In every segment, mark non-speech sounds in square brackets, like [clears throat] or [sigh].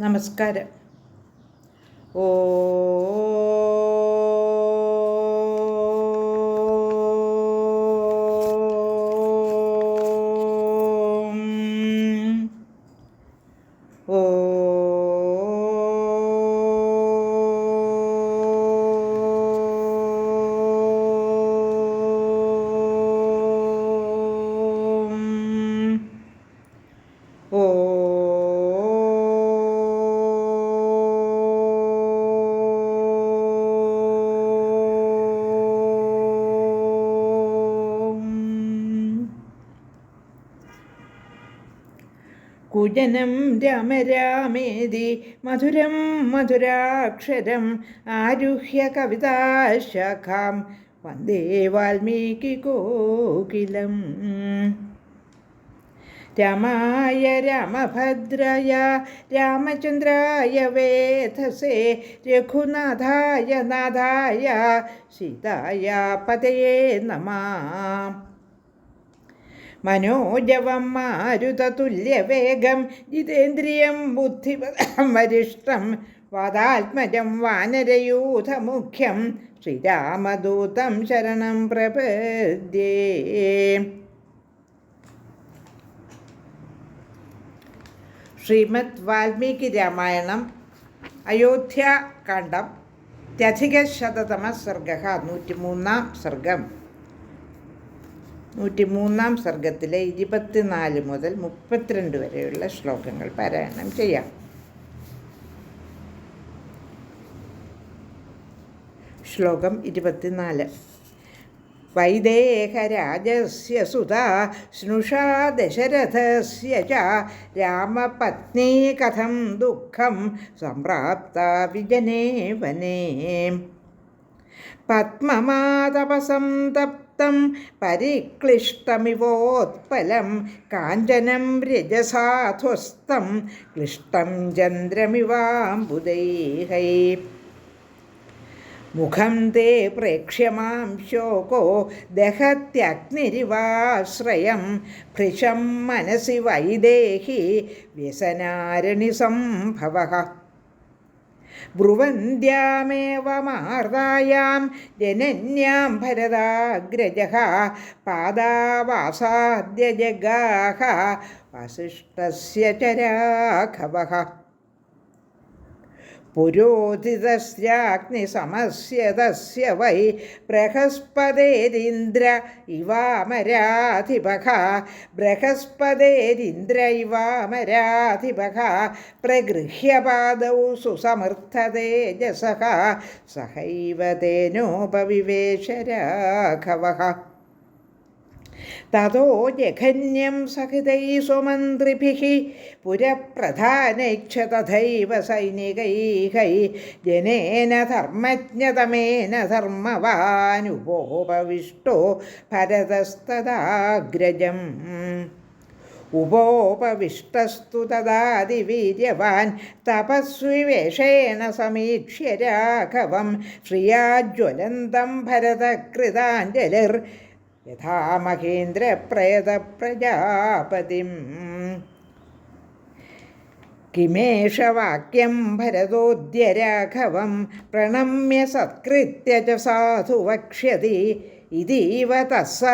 നമസ്കാരം. ഓ കുജനം രാമ രാമേതി മധുരം മധുരാക്ഷരം ആരുഹ്യ കവിതാശാഖാം വന്ദേ വാൽമീകി കോകിലം രാമായ രാമഭദ്രായ രാമചന്ദ്രായ വേധസേ രഘുനാഥായ നാഥായ സീതായ പതയേ നമാം മനോജവം മാരുതതുല്യവേഗം ജിതേന്ദ്രിയം ബുദ്ധിപദം [clears throat] വരിഷ്ടം വാദാത്മജം വാനരയൂഥമുഖ്യം ശ്രീരാമദൂതം ശരണം പ്രപദ്യേ. ശ്രീമദ് വാൽമീകി രാമായണം അയോധ്യാകാണ്ഡം ത്യധികശതതമ സർഗ നൂറ്റിമൂന്നാം സർഗം. നൂറ്റിമൂന്നാം സർഗത്തിലെ ഇരുപത്തിനാല് മുതൽ മുപ്പത്തിരണ്ട് വരെയുള്ള ശ്ലോകങ്ങൾ പാരായണം ചെയ്യാം. ശ്ലോകം ഇരുപത്തിനാല്. വൈദേഹരാജസ്യ സുതാ സ്നുഷാ ദശരഥസ്യ ച രാമപത്നീ കഥം ദുഃഖം സംപ്രാപ്ത വിജനേ വനേ. പത്മമാതപസം തപ്തം പരിക്ലിഷ്ടമിവോത്പലം കാഞ്ചനം രജസാധ്വസ്തം ക്ലിഷ്ടം ചന്ദ്രമിവാംബുദൈഹൈ. മുഖം തേ പ്രേക്ഷ്യമാം ശോകോ ദഹത്യഗ്നിരിവാശ്രയം ഭൃശം മനസി വൈദേഹി വ്യസനാരണി സംഭവ ബ്രുവന്ത്യാമേവ മാർദായാം ജനന്യാം ഭരതാഗ്രജ പാദാവാസാദ്യ ജഗാഹ വസിഷ്ഠസ്യ ച രാഘവഃ പുരോധിതസ്യാഗ്നിസമസ്യ തസ്യ വൈ ബൃഹസ്പതേരിന്ദ്ര ഇവാമരാധിപഖ ബൃഹസ്പതേരിന്ദ്ര ഇവാമരാധിപഖ പ്രഗൃഹ്യപാദൗ സുസമർത്ഥതേജസഃ സഹൈവ തേനോപവിവേശ രാഘവഃ തതോ ജഘന്യം സഹിതൈ സ്വമന്ത്രിഭി പുരപ്രധാനൈക്ഷ തഥൈവ സൈനികൈഹൈ ജനേന ധർമ്മജ്ഞതമേന ധർമ്മവാനുപോപവിഷ്ടോ ഭരതസ്തദാഗ്രജം. ഉപോപവിഷ്ടസ്തു തദാതിവീര്യവാൻ തപസ്വിവേഷേണ സമീക്ഷ്യ രാഘവം ശ്രിയാജ്വലന്തം ഭരതകൃതാഞ്ജലിർ യഥാ മഹേന്ദ്രപ്രേതപ്രജാപതിം കിമേഷവാക്യം ഭരതോദ്യ രാഘവം പ്രണമ്യ സത്കൃത്യ ച സാധു വക്ഷ്യതി ഇതീവ തസ്സ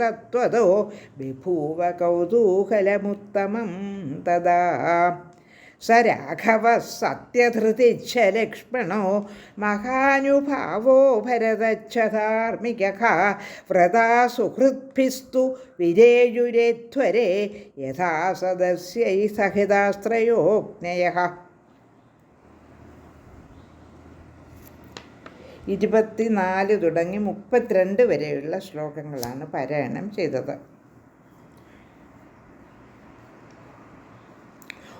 തത്വതോ വിഭൂവ കൗതൂഹലമുത്തമം തദാ സ രാഘവ സത്യധൃതിച്ഛ ലക്ഷ്മണോ മഹാനുഭാവോ ഭരതച്ഛധാർമ്മിക വ്രതാ സുഹൃദ്ഭിസ്തു വിരേയുരേധ്വരെ യഥാ സദസ്യൈ സഹിതാശ്രയോജ്ഞയ. ഇരുപത്തിനാല് തുടങ്ങി മുപ്പത്തിരണ്ട് വരെയുള്ള ശ്ലോകങ്ങളാണ് പാരായണം ചെയ്തത്.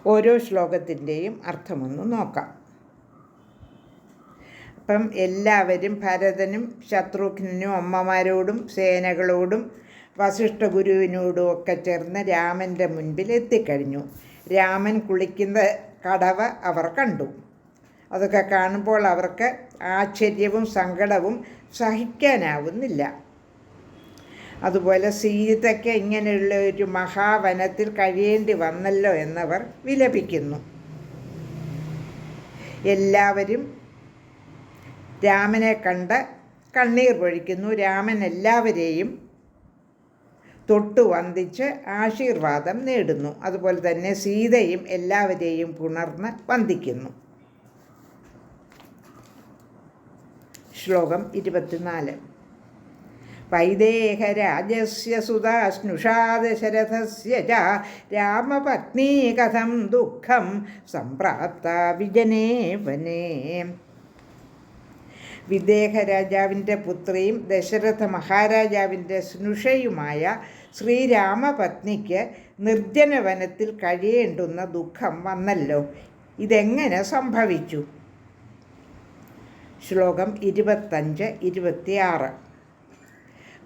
ഓരോ ശ്ലോകത്തിന്റെയും അർത്ഥമൊന്ന് നോക്കാം. അപ്പം എല്ലാവരും ഭരതനും ശത്രുഘ്നും അമ്മമാരോടും സേനകളോടും വസിഷ്ഠ ഗുരുവിനോടും ഒക്കെ ചേർന്ന് രാമന്റെ മുൻപിൽ എത്തിക്കഴിഞ്ഞു. രാമൻ കുളിക്കുന്ന കടവ അവർ കണ്ടു. അതൊക്കെ കാണുമ്പോൾ അവർക്ക് ആശ്ചര്യവും സങ്കടവും സഹിക്കാനാവുന്നില്ല. അതുപോലെ സീതയ്ക്ക് ഇങ്ങനെയുള്ള ഒരു മഹാവനത്തിൽ കഴിയേണ്ടി വന്നല്ലോ എന്നവർ വിലപിക്കുന്നു. എല്ലാവരും രാമനെ കണ്ട് കണ്ണീർ പൊഴിക്കുന്നു രാമൻ എല്ലാവരെയും തൊട്ടു വന്ദിച്ച് ആശീർവാദം നേടുന്നു. അതുപോലെ തന്നെ സീതയും എല്ലാവരെയും പുണർന്ന് വന്ദിക്കുന്നു. ശ്ലോകം ഇരുപത്തിനാല്. സുതാ സ്നുഷാദശരഥസ്യ ച രാമപത്നീ കഥം ദുഃഖം സംപ്രാപ്ത വിജനേ വനേ വിദേഹ രാജാവിന്റെ പുത്രിയും ദശരഥ മഹാരാജാവിന്റെ സ്നുഷയുമായ ശ്രീരാമപത്നിക്ക് നിർജന വനത്തിൽ കഴിയേണ്ടുന്ന ദുഃഖം വന്നല്ലോ. ഇതെങ്ങനെ സംഭവിച്ചു? ശ്ലോകം ഇരുപത്തഞ്ച് ഇരുപത്തിയാറ്.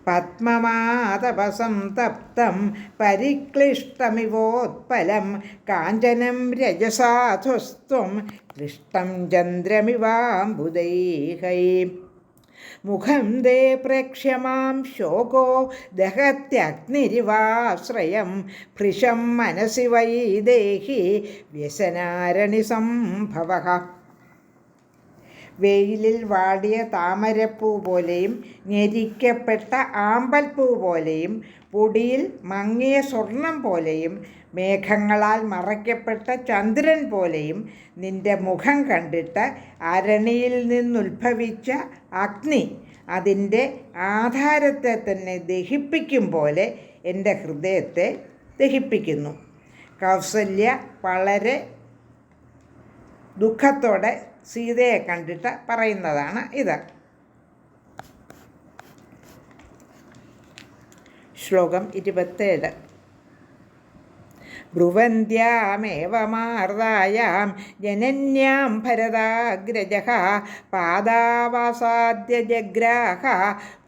പത്മമാതപസം തപ്തം പരിക്ലിഷ്ടമിവോത്പലം കാഞ്ചനം രജസാധുസ്ത്വം ക്ലിഷ്ടം ചന്ദ്രമിവാംബുദൈഹൈ. മുഖം ദേ പ്രക്ഷ്യമാം ശോകോ ദഹത്യഗ്നിരിവാശ്രയം ഭൃശം മനസി വൈ ദേഹി വ്യസനാരണി സംഭവ വെയിലിൽ വാടിയ താമരപ്പൂ പോലെയും ഞെരിക്കപ്പെട്ട ആമ്പൽപ്പൂ പോലെയും പൊടിയിൽ മങ്ങിയ സ്വർണം പോലെയും മേഘങ്ങളാൽ മറയ്ക്കപ്പെട്ട ചന്ദ്രൻ പോലെയും നിന്റെ മുഖം കണ്ടിട്ട് അരണിയിൽ നിന്നുത്ഭവിച്ച അഗ്നി അതിന്റെ ആധാരത്തെ തന്നെ ദഹിപ്പിക്കും പോലെ എന്റെ ഹൃദയത്തെ ദഹിപ്പിക്കുന്നു. കൗസല്യ വളരെ ദുഃഖത്തോടെ സീതയെ കണ്ടിട്ട് പറയുന്നതാണ് ഇത്. ശ്ലോകം ഇരുപത്തേഴ്. ബ്രുവന്ത്യാമേവമാർദായാം ജനന്യാം ഭരതാഗ്രജ പാദാവാസാദ്യ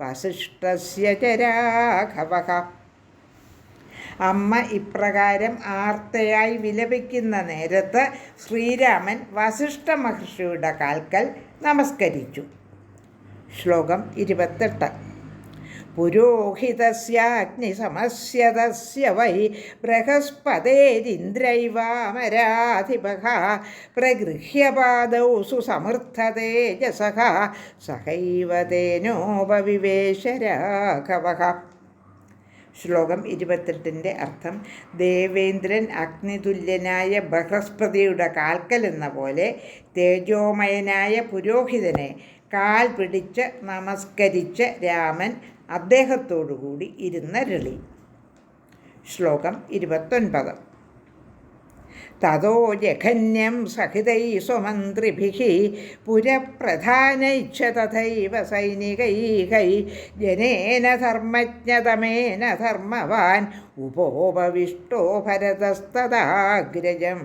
വസിഷ്ഠസ്യ ച രാഘവ അമ്മ ഇപ്രകാരം ആർത്തയായി വിലപിക്കുന്ന നേരത്ത് ശ്രീരാമൻ വസിഷ്ഠ മഹർഷിയുടെ കാൽക്കൽ നമസ്കരിച്ചു. ശ്ലോകം ഇരുപത്തെട്ട്. പുരോഹിതസ്യാഗ്നിസമസ്യതസ്യ വൈ ബൃഹസ്പതേരിന്ദ്രൈവാമരാധിപ പ്രഗൃഹ്യപാദൗ സുസമർത്ഥതേജസഹ സഹൈവ ശ്ലോകം ഇരുപത്തെട്ടിന്റെ അർത്ഥം ദേവേന്ദ്രൻ അഗ്നിതുല്യനായ ബൃഹസ്പതിയുടെ കാൽക്കൽ എന്ന പോലെ തേജോമയനായ പുരോഹിതനെ കാൽ പിടിച്ച് നമസ്കരിച്ച രാമൻ അദ്ദേഹത്തോടുകൂടി ഇരുന്നരളി ശ്ലോകം ഇരുപത്തൊൻപത്. തതോ ജഘന്യം സഹിതൈ സ്വമന്ത്രിഭിः പുരപ്രധാനൈച്ഛ തഥൈവ സൈനികൈകൈ ജനേന ധർമ്മജ്ഞതമേന ധർമ്മവാൻ ഉപോപവിഷ്ടോ ഭരതസ്തദാഗ്രജം.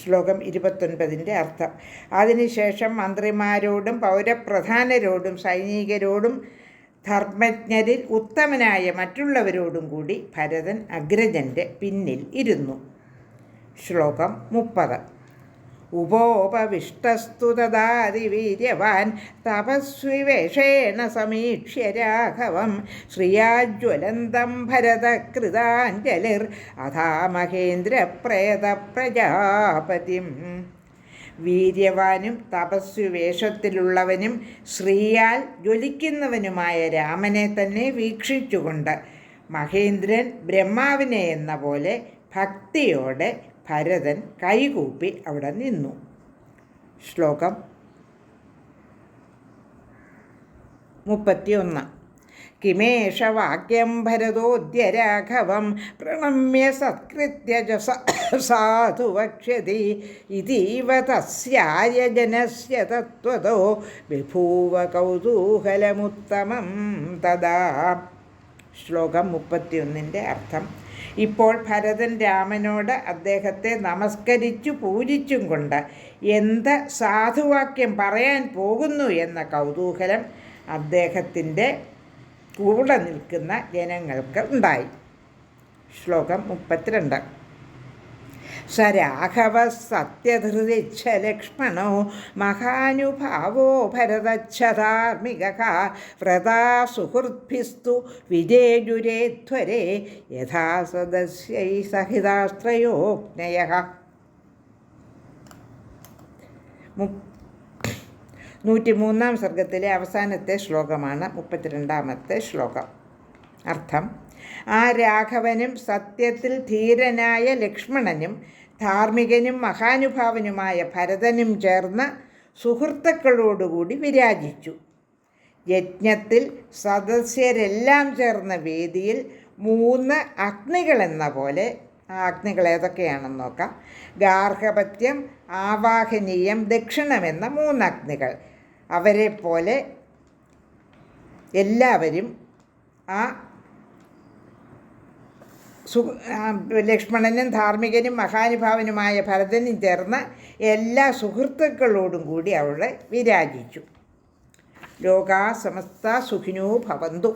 ശ്ലോകം ഇരുപത്തൊൻപതിന്റെ അർത്ഥം. അതിനുശേഷം മന്ത്രിമാരോടും പൗരപ്രധാനരോടും സൈനികരോടും ധർമ്മജ്ഞരിൽ ഉത്തമനായ മറ്റുള്ളവരോടും കൂടി ഭരതൻ അഗ്രജന്റെ പിന്നിൽ ഇരുന്നു. ശ്ലോകം മുപ്പത്. ഉപോപവിഷ്ടസ്തു തദാതിവീര്യവാൻ തപസ്വിവേഷേണ സമീക്ഷ്യ രാഘവം ശ്രിയാജ്വലന്തം ഭരതകൃതാഞ്ജലിർ അഥാ മഹേന്ദ്രപ്രേത വീര്യവാനും തപസ്വിവേഷത്തിലുള്ളവനും ശ്രീയാൽ ജ്വലിക്കുന്നവനുമായ രാമനെ തന്നെ വീക്ഷിച്ചുകൊണ്ട് മഹേന്ദ്രൻ ബ്രഹ്മാവിനെ എന്ന പോലെ ഭക്തിയോടെ ഭരതൻ കൈകൂപ്പി അവിടെ നിന്നു. ശ്ലോകം മുപ്പത്തിയൊന്ന്. കിമേഷ വാക്യം ഭരതോദ്യ രാഘവം പ്രണമ്യ സത്കൃത്യ സാധു വക്ഷ്യതി ഇതീവ തസ്യാര്യജനസ്യ തത്വതോ വിഭൂവ കൗതൂഹലമുത്തമം തഥാ ശ്ലോകം മുപ്പത്തിയൊന്നിന്റെ അർത്ഥം. ഇപ്പോൾ ഭരതൻ രാമനോട് അദ്ദേഹത്തെ നമസ്കരിച്ചു പൂജിച്ചും കൊണ്ട് എന്ത് സാധുവാക്യം പറയാൻ പോകുന്നു എന്ന കൗതൂഹലം അദ്ദേഹത്തിന്റെ കൂടെ നിൽക്കുന്ന ജനങ്ങൾക്ക് ഉണ്ടായി. ശ്ലോകം മുപ്പത്തിരണ്ട്. സ രാഘവ സത്യധൃതിച്ഛ ലക്ഷ്മണോ മഹാനുഭാവോ ഭരതച്ഛധാർമ്മിക വ്രതാ സുഹൃദ്ഭിസ്തു വിജേജുരേധ്വരെ യഥാ സദസ്യൈ സഹിതാസ്ത്രയോജ്ഞയ നൂറ്റി മൂന്നാം സർഗത്തിലെ അവസാനത്തെ ശ്ലോകമാണ് മുപ്പത്തിരണ്ടാമത്തെ ശ്ലോകം. അർത്ഥം ആ രാഘവനും സത്യത്തിൽ ധീരനായ ലക്ഷ്മണനും ധാർമ്മികനും മഹാനുഭാവനുമായ ഭരതനും ചേർന്ന് സുഹൃത്തുക്കളോടുകൂടി വിരാജിച്ചു. യജ്ഞത്തിൽ സദസ്യരെല്ലാം ചേർന്ന വേദിയിൽ മൂന്ന് അഗ്നികളെന്ന പോലെ ആ അഗ്നികൾ ഏതൊക്കെയാണെന്ന് നോക്കാം. ഗാർഹപത്യം ആവാഹനീയം ദക്ഷിണമെന്ന മൂന്ന് അഗ്നികൾ അവരെ പോലെ എല്ലാവരും ആ സു ലക്ഷ്മണനും ധാർമ്മികനും മഹാനുഭാവനുമായ ഭരതനും ചേർന്ന എല്ലാ സുഹൃത്തുക്കളോടും കൂടി അവളെ വിരാജിച്ചു. ലോകാ സമസ്ത സുഖിനോ ഭവന്തു.